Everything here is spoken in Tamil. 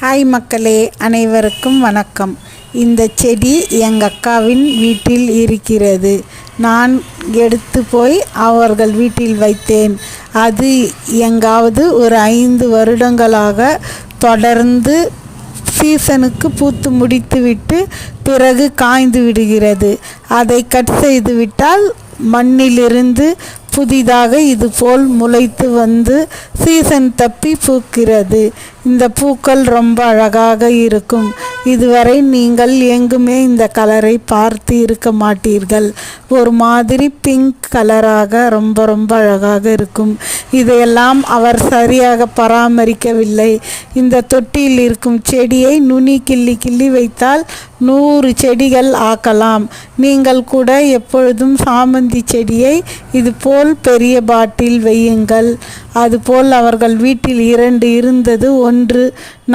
ஹாய் மக்களே அனைவருக்கும் வணக்கம். இந்த செடி எங்கள் அக்காவின் வீட்டில் இருக்கிறது. நான் எடுத்து போய் அவர்கள் வீட்டில் வைத்தேன். அது எங்காவது ஒரு ஐந்து வருடங்களாக தொடர்ந்து சீசனுக்கு பூத்து முடித்துவிட்டு பிறகு காய்ந்து விடுகிறது. அதை கட் செய்து விட்டால் மண்ணிலிருந்து புதிதாக இதுபோல் முளைத்து வந்து சீசன் தப்பி பூக்கிறது. இந்த பூக்கள் ரொம்ப அழகாக இருக்கும். இதுவரை நீங்கள் எங்குமே இந்த கலரை பார்த்து இருக்க மாட்டீர்கள். ஒரு மாதிரி பிங்க் கலராக ரொம்ப ரொம்ப அழகாக இருக்கும். இதையெல்லாம் அவர் சரியாக பராமரிக்கவில்லை. இந்த தொட்டியில் இருக்கும் செடியை நுனி கிள்ளி கிள்ளி வைத்தால் நூறு செடிகள் ஆக்கலாம். நீங்கள் கூட எப்பொழுதும் சாமந்தி செடியை இதுபோல் பெரிய பாட்டில் வையுங்கள். அதுபோல் அவர்கள் வீட்டில் இரண்டு இருந்தது ஒன்று. நான்